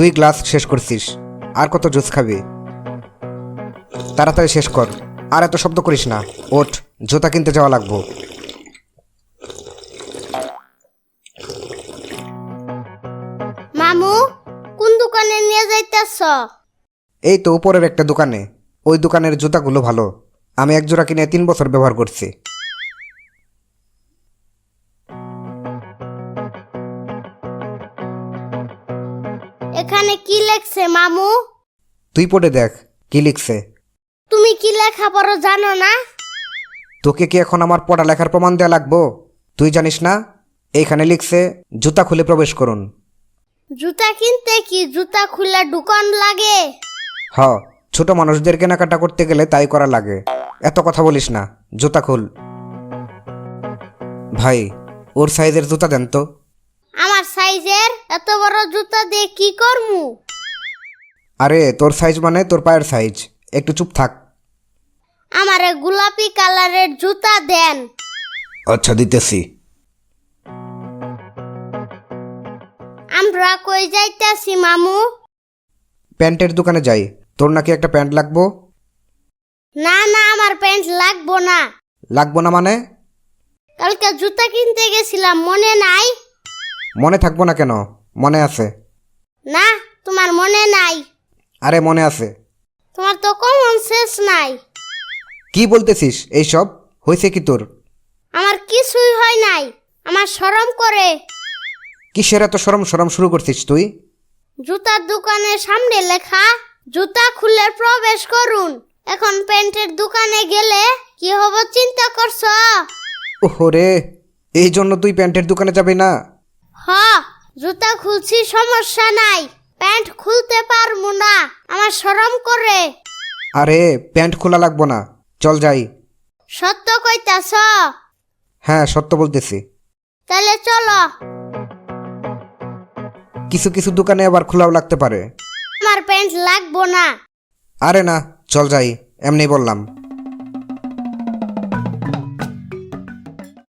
দুই গ্লাস শেষ করছিস। আর কত জুস খাবি? তাড়াতাড়ি শেষ কর। আর এত শব্দ করিস না। ওঠ জুতা কিনতে যাওয়া লাগবো। মামু কোন দোকানে নিয়ে যাইতেছ? এই তো উপরের একটা দোকানে। ওই দোকানের জুতাগুলো ভালো। আমি এক জোড়া কিনে তিন বছর ব্যবহার করছি। এখানে কি লেখছে মামু? তুই পড়ে দেখ কি লিখছে। তুমি কি লেখা পড়ো জানো না? তোকে কি এখন আমার পড়ালেখার প্রমাণ দেওয়া লাগবো? তুই জানিস না? এইখানে লিখছে জুতা খুলে প্রবেশ করুন। জুতা কিনতে কি জুতা খুলে দোকান লাগে? হ ছোট মানুষদের কেনাকাটা করতে গেলে তাই করা লাগে। এত কথা বলিস না জুতা খুল। ভাই ওর সাইজের জুতা দেন তো। আমার সাইজের এত বড় জুতা দিয়ে কি করমু? আরে তোর সাইজ মানে তোর পায়ের সাইজ। একটু চুপ থাক। আমারে গোলাপি কালারের জুতা দেন। আচ্ছা দিতেছি। আমরা কই যাইতাছি মামু? প্যান্টের দোকানে যাই। তোর নাকি একটা প্যান্ট লাগবো? না না আমার প্যান্ট লাগবো না। লাগবো না মানে? কালকে জুতা কিনতে গেছিলাম মনে নাই? মনে থাকব না কেন? মনে আছে। না তোমার মনে নাই। আরে মনে আছে। তোমার তো কমন সেন্স নাই। কি বলতেছিস এইসব? হয়েছে কি তোর? আমার কিছুই হয় নাই। আমার শরম করে। কিসের এত সরম সরম শুরু করছিস তুই? জুতার দোকানের সামনে লেখা জুতা খুলে প্রবেশ করুন। এখন প্যান্টের দোকানে গেলে কি হব চিন্তা করছ? ওহরে এই জন্য তুই প্যান্টের দোকানে যাবি না? হ জুতা খুলছি সমস্যা নাই। প্যান্ট খুলতে পারব না আমার শরম করে। আরে প্যান্ট খোলা লাগবো না। চল যাই। সত্য কইতাছ? হ্যাঁ সত্য বলতেছি। তাহলে চলো। কিছু কিছু দোকানে আবার খোলাও লাগতে পারে। আমার প্যান্ট লাগবো না। আরে না চল যাই এমনি বললাম।